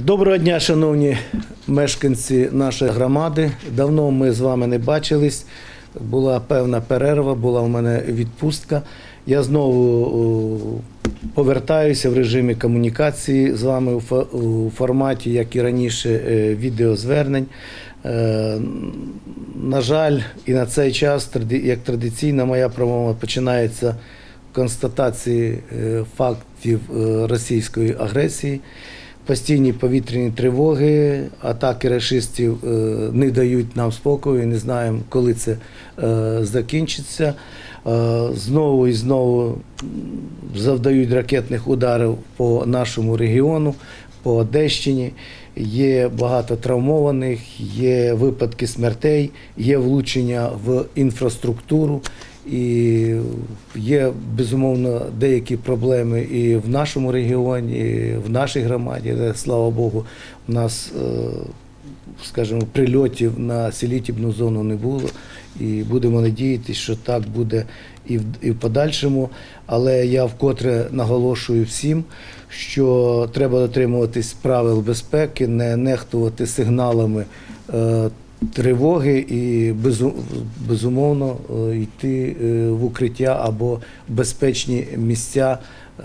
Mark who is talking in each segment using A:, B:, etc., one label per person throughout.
A: Доброго дня, шановні мешканці нашої громади. Давно ми з вами не бачились. Була певна перерва, була в мене відпустка. Я знову повертаюся в режимі комунікації з вами у форматі, як і раніше, е, відеозвернень. Е, На жаль, і на цей час, як традиційна моя промова, починається в констатації е, фактів російської агресії. Постійні повітряні тривоги, атаки рашистів е, не дають нам спокою, не знаємо, коли це е, закінчиться. Е, Знову і знову завдають ракетних ударів по нашому регіону, по Одещині. Є багато травмованих, є випадки смертей, є влучення в інфраструктуру. І є безумовно деякі проблеми і в нашому регіоні, і в нашій громаді, де, слава Богу, у нас, е, скажімо, прильотів на селітібну зону не було. І будемо надіятися, що так буде і в, і в подальшому. Але я вкотре наголошую всім, що треба дотримуватись правил безпеки, не нехтувати сигналами. е, тривоги і безу- безумовно е, йти е, в укриття або безпечні місця е,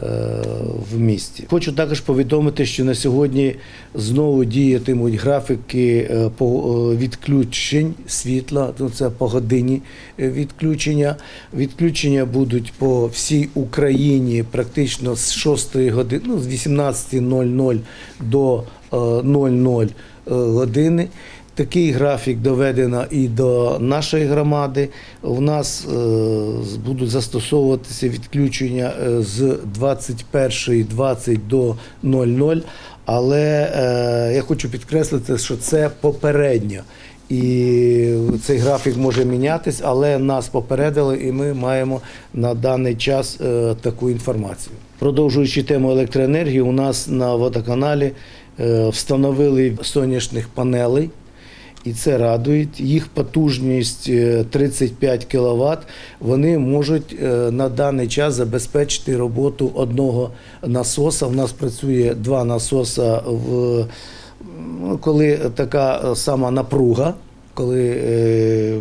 A: в місті. Хочу також повідомити, що на сьогодні знову діятимуть графіки по відключень світла. Ну, це по годині відключення. Відключення будуть по всій Україні практично з 6 години, ну, з 18.00 до е, 00 е, години. Такий графік доведено і до нашої громади. У нас е, будуть застосовуватися відключення е, з 21.20 до 00, але е, я хочу підкреслити, що це попередньо. І цей графік може мінятись, але нас попередили, і ми маємо на даний час таку інформацію. Продовжуючи тему електроенергії, у нас на водоканалі встановили сонячних панелей. І це радує. Їх потужність е, 35 кВт. Вони можуть е, на даний час забезпечити роботу одного насоса. У нас працює два насоса, в, ну, коли така сама напруга, коли е,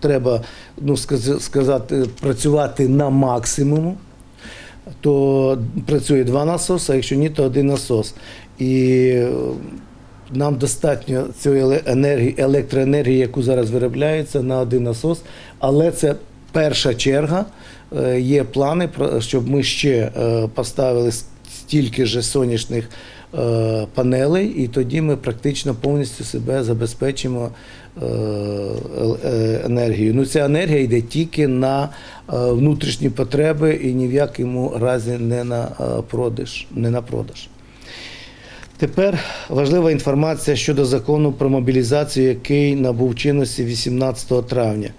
A: треба ну, сказати, працювати на максимуму то працює два насоси, а якщо ні, то один насос. І е, нам достатньо цієї енергії, електроенергії, яку зараз виробляється, на один насос, але це перша черга. Е, Є плани, щоб ми ще е, поставили стільки ж сонячних е, панелей, і тоді ми практично повністю себе забезпечимо енергією. Ну, ця енергія йде тільки на внутрішні потреби і ні в якому разі не на продаж. Не на продаж. Тепер важлива інформація щодо закону про мобілізацію, який набув чинності 18 травня.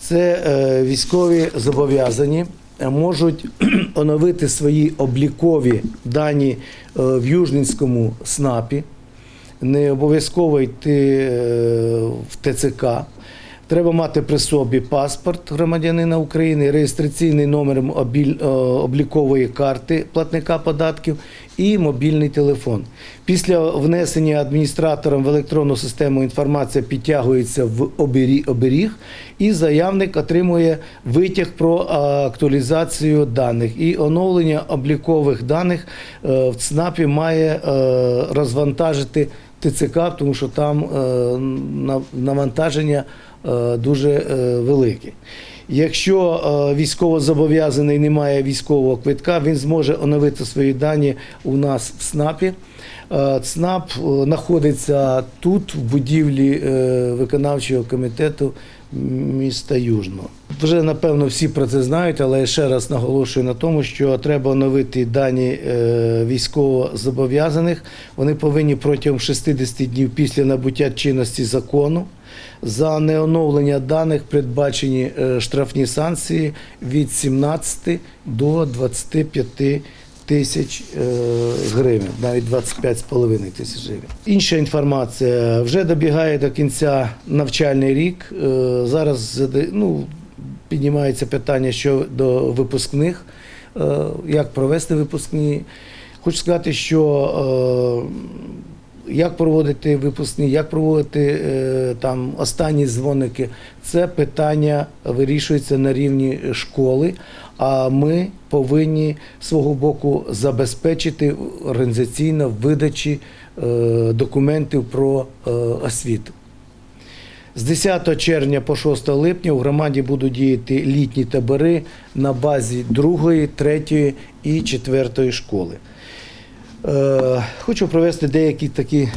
A: Це е, військові зобов'язані е, можуть оновити свої облікові дані е, в Южненському СНАПі. Не обов'язково йти в ТЦК. Треба мати при собі паспорт громадянина України, реєстраційний номер е, облікової карти платника податків і мобільний телефон. Після внесення адміністратором в електронну систему інформація підтягується в оберіг, і заявник отримує витяг про е, актуалізацію даних. І оновлення облікових даних е, в ЦНАПі має розвантажити ТЦК, тому що там навантаження дуже великі. Якщо е, військовозобов'язаний не має військового квитка, він зможе оновити свої дані у нас в СНАПі. Е, ЦНАП е, знаходиться тут, в будівлі е, виконавчого комітету міста Южного. Вже напевно всі про це знають, але я ще раз наголошую на тому, що треба оновити дані е, військовозобов'язаних. Вони повинні протягом 60 днів після набуття чинності закону. За неоновлення даних передбачені е, штрафні санкції від 17 до 25 тисяч е, гривень, навіть 25,5 тисяч гривень. Інша інформація вже добігає до кінця навчальний рік. Зараз ну, піднімається питання щодо випускних, е, як провести випускні. Хочу сказати, що е, як проводити випускні, як проводити е, там останні дзвоники, це питання вирішується на рівні школи. А ми повинні свого боку забезпечити організаційно видачі документів про освіту. З 10 червня по 6 липня у громаді будуть діяти літні табори на базі 2, 3 і 4 школи. Е, Хочу провести деякі такі е,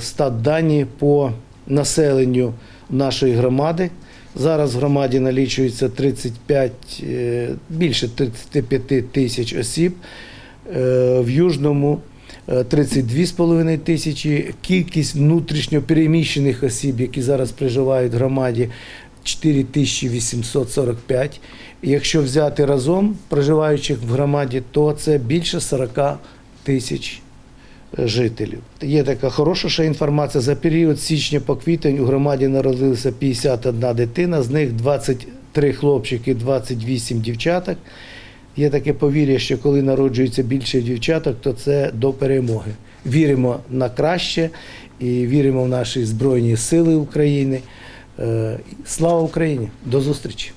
A: стат дані по населенню нашої громади. Зараз в громаді налічується 35, е, більше 35 тисяч осіб. В Южному 32,5 тисячі. Кількість внутрішньо переміщених осіб, які зараз проживають в громаді, 4845. І Якщо взяти разом проживаючих в громаді, то це більше 40 тисяч е, жителів. Є така хороша ще інформація. За період січня по квітень у громаді народилося 51 дитина, з них 23 хлопчики, 28 дівчаток. Є таке повір'я, що коли народжується більше дівчаток, то це до перемоги. Віримо на краще і віримо в наші Збройні Сили України. Е, Слава Україні! До зустрічі!